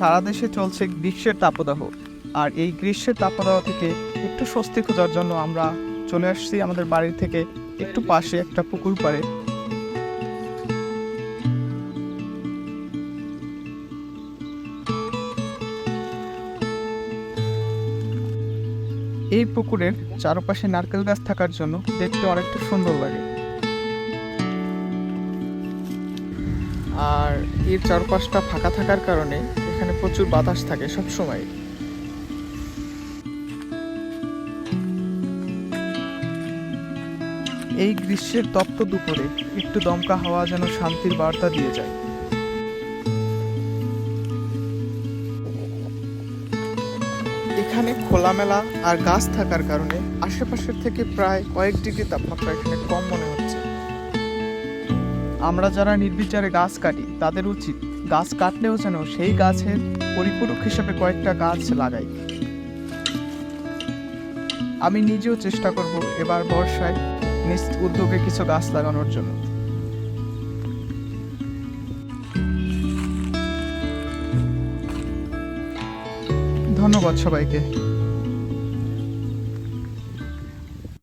সারা দেশে চলছে গ্রীষ্মের তাপদাহ। আর এই গ্রীষ্মের তাপদাহ থেকে একটু স্বস্তি খোঁজার জন্য আমরা চলে আসছি আমাদের বাড়ি থেকে একটু পাশে একটা পুকুর পাড়ে। এই পুকুরের চারপাশে নারকেল গাছ থাকার জন্য দেখতে অনেকটা সুন্দর লাগে। আর এর চারপাশটা ফাঁকা থাকার কারণে এখানে প্রচুর বাতাস থাকে সব সময় এই গ্রীষ্মের তপ্ত দুপুরে একটু দমকা হাওয়া যেন শান্তির বার্তা দিয়ে যায়। এখানে খোলামেলা আর গাছ থাকার কারণে আশেপাশের থেকে প্রায় কয়েক ডিগ্রি তাপমাত্রা এখানে কম মনে হচ্ছে। আমরা যারা নির্বিচারে গাছ কাটি, তাদের উচিত গাছ কাটলেও যেন সেই গাছের পরিপূরক হিসেবে কয়েকটা গাছ লাগাই। আমি নিজেও চেষ্টা করব এবার বর্ষায় নিজ উদ্যোগে কিছু গাছ লাগানোর জন্য। ধন্যবাদ সবাইকে।